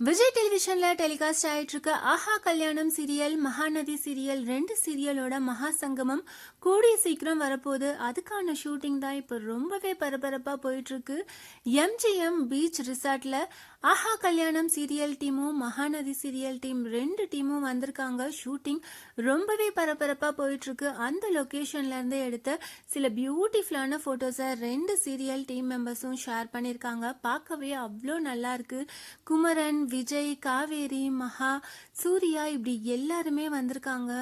Vijay டெலிவிஷன்ல telecast ஆயிட்டு இருக்க ஆஹா கல்யாணம் சீரியல் மகாநதி சீரியல் ரெண்டு சீரியலோட மகா சங்கமம் கூடிய சீக்கிரம் வரப்போகுது. அதுக்கான ஷூட்டிங் தான் இப்போ ரொம்பவே பரபரப்பா போயிட்டு இருக்கு எம்ஜிஎம் பீச் ரிசார்ட்ல ஆஹா கல்யாணம் சீரியல் டீமும் மகாநதி சீரியல் டீம் ரெண்டு டீமும் வந்திருக்காங்க. ஷூட்டிங் ரொம்பவே பரபரப்பாக போயிட்டுருக்கு. அந்த லொக்கேஷன்லேருந்து எடுத்த சில பியூட்டிஃபுல்லான ஃபோட்டோஸை ரெண்டு சீரியல் டீம் மெம்பர்ஸும் ஷேர் பண்ணியிருக்காங்க. பார்க்கவே அவ்வளோ நல்லா இருக்கு. குமரன் விஜய் காவேரி மகா சூர்யா இப்படி எல்லாருமே வந்திருக்காங்க.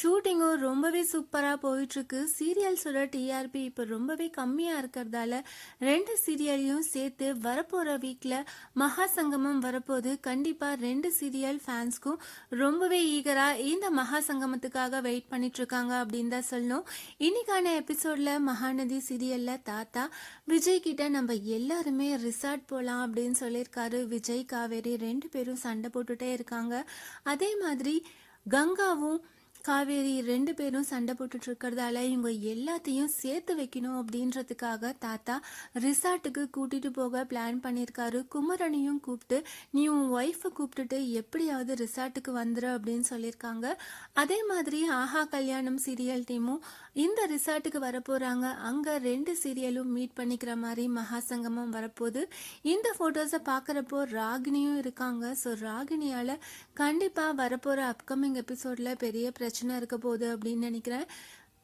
ஷூட்டிங்கும் ரொம்பவே சூப்பராக போயிட்டுருக்கு. சீரியல்ஸோட டிஆர்பி இப்போ ரொம்பவே கம்மியாக இருக்கிறதால ரெண்டு சீரியலையும் சேர்த்து வரப்போகிற வீக்கில் மகா சங்கமம் வரப்போது கண்டிப்பாக ரெண்டு சீரியல் ஃபேன்ஸ்க்கும் ரொம்பவே ஈகராக இந்த மகா சங்கமத்துக்காக வெயிட் பண்ணிட்டு இருக்காங்க அப்படின்னு தான் சொல்லணும். இன்னைக்கான எபிசோட்ல மகாநதி சீரியல்ல தாத்தா விஜய் கிட்ட நம்ம எல்லாருமே ரிசார்ட் போகலாம் அப்படின்னு சொல்லியிருக்காரு. விஜய் காவேரி ரெண்டு பேரும் சண்டை போட்டுட்டே இருக்காங்க. அதே மாதிரி கங்காவும் காவேரி ரெண்டு பேரும் சண்டை போட்டுட்டு இருக்கிறதால இவங்க எல்லாத்தையும் சேர்த்து வைக்கணும் அப்படின்றதுக்காக தாத்தா ரிசார்ட்டுக்கு கூட்டிட்டு போக பிளான் பண்ணியிருக்காரு. குமரனையும் கூப்பிட்டு நீ உன் ஒய்ஃபை கூப்பிட்டுட்டு எப்படியாவது ரிசார்ட்டுக்கு வந்துரு அப்படின்னு சொல்லியிருக்காங்க. அதே மாதிரி ஆஹா கல்யாணம் சீரியல் டீமும் இந்த ரிசார்ட்டுக்கு வரப்போறாங்க. அங்க ரெண்டு சீரியலும் மீட் பண்ணிக்கிற மாதிரி மகாசங்கமம் வரப்போகுது. இந்த போட்டோஸை பார்க்குறப்போ ராகினியும் இருக்காங்க. ஸோ ராகினியால் கண்டிப்பாக வரப்போகிற அப்கமிங் எபிசோடில் பெரிய பிரச்சனை பிரச்சனை இருக்க போகுது அப்படின்னு நினைக்கிறேன்.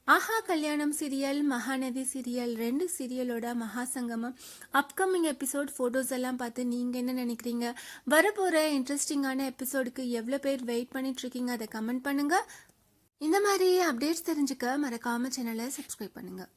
ஆஹா கல்யாணம் சீரியல் மகாநதி சீரியல் ரெண்டு சீரியலோட மகா சங்கமம் அப்கமிங் எபிசோட் ஃபோட்டோஸ் எல்லாம் பார்த்து நீங்கள் என்ன நினைக்கிறீங்க? வரப்போகிற இன்ட்ரெஸ்டிங்கான எபிசோடுக்கு எவ்வளோ பேர் வெயிட் பண்ணிட்டுருக்கீங்க அதை கமெண்ட் பண்ணுங்கள் இந்த மாதிரி அப்டேட்ஸ் தெரிஞ்சுக்க மறக்காம சேனலை சப்ஸ்கிரைப் பண்ணுங்கள்